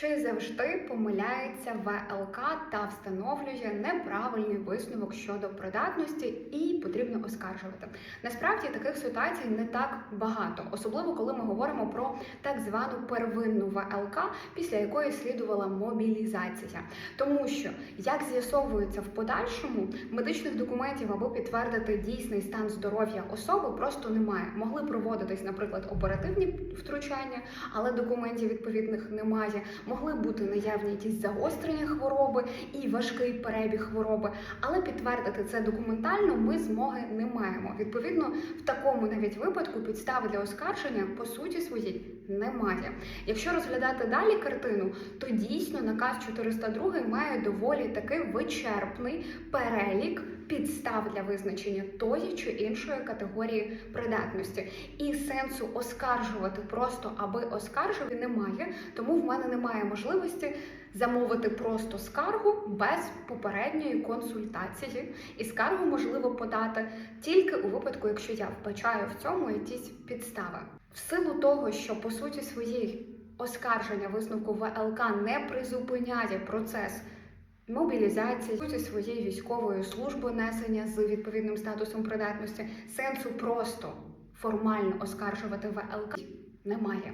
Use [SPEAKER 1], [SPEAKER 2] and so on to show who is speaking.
[SPEAKER 1] Чи завжди помиляється ВЛК та встановлює неправильний висновок щодо придатності і потрібно оскаржувати? Насправді таких ситуацій не так багато, особливо коли ми говоримо про так звану первинну ВЛК, після якої слідувала мобілізація. Тому що як з'ясовується в подальшому, медичних документів або підтвердити дійсний стан здоров'я особи просто немає. Могли проводитись, наприклад, оперативні втручання, але документів відповідних немає. Могли бути наявні якісь загострення хвороби і важкий перебіг хвороби, але підтвердити це документально ми змоги не маємо. Відповідно, в такому навіть випадку підстави для оскарження по суті своїй немає. Якщо розглядати далі картину, то дійсно наказ 402 має доволі таки вичерпний перелік підстав для визначення тої чи іншої категорії придатності. І сенсу оскаржувати просто аби оскаржувати немає, тому в мене немає можливості замовити просто скаргу без попередньої консультації. І скаргу можливо подати тільки у випадку, якщо я вбачаю в цьому якісь підстави. В силу того, що по суті своїй оскарження висновку ВЛК не призупиняє процес мобілізації, суті своєї військової служби несення з відповідним статусом придатності, сенсу просто формально оскаржувати ВЛК немає.